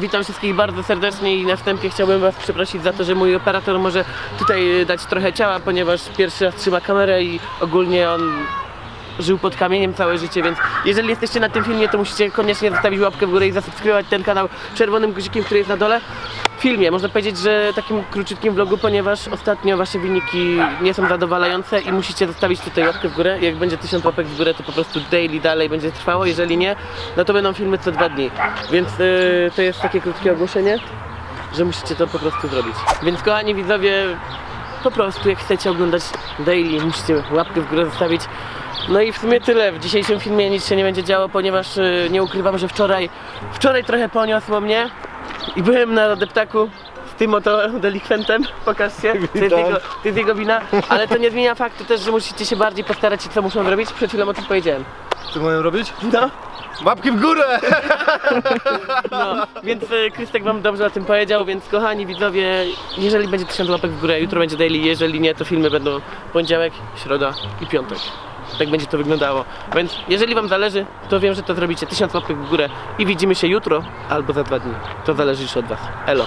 Witam wszystkich bardzo serdecznie i na wstępie chciałbym Was przeprosić za to, że mój operator może tutaj dać trochę ciała, ponieważ pierwszy raz trzyma kamerę i ogólnie on żył pod kamieniem całe życie, więc jeżeli jesteście na tym filmie, to musicie koniecznie zostawić łapkę w górę i zasubskrybować ten kanał czerwonym guzikiem, który jest na dole. W filmie, można powiedzieć, że takim króciutkim vlogu, ponieważ ostatnio wasze wyniki nie są zadowalające i musicie zostawić tutaj łapkę w górę. Jak będzie 1000 łapek w górę, to po prostu daily dalej będzie trwało, jeżeli nie, no to będą filmy co dwa dni. Więc yy, to jest takie krótkie ogłoszenie że musicie to po prostu zrobić. Więc kochani widzowie, po prostu jak chcecie oglądać daily, musicie łapkę w górę zostawić. No i w sumie tyle. W dzisiejszym filmie nic się nie będzie działo, ponieważ y, nie ukrywam, że wczoraj, wczoraj trochę poniosło mnie i byłem na deptaku tym oto delikwentem, pokażcie, to jest, jego, to jest jego wina, ale to nie zmienia faktu też, że musicie się bardziej postarać i co muszą zrobić, przed chwilą o tym powiedziałem. Co mają robić? No. Łapki w górę! No, więc y, Krystek wam dobrze o tym powiedział, więc kochani widzowie, jeżeli będzie 1000 łapek w górę, jutro będzie daily, jeżeli nie, to filmy będą poniedziałek, środa i piątek. Tak będzie to wyglądało. Więc jeżeli wam zależy, to wiem, że to zrobicie 1000 łapek w górę i widzimy się jutro albo za dwa dni. To zależy już od was. Elo.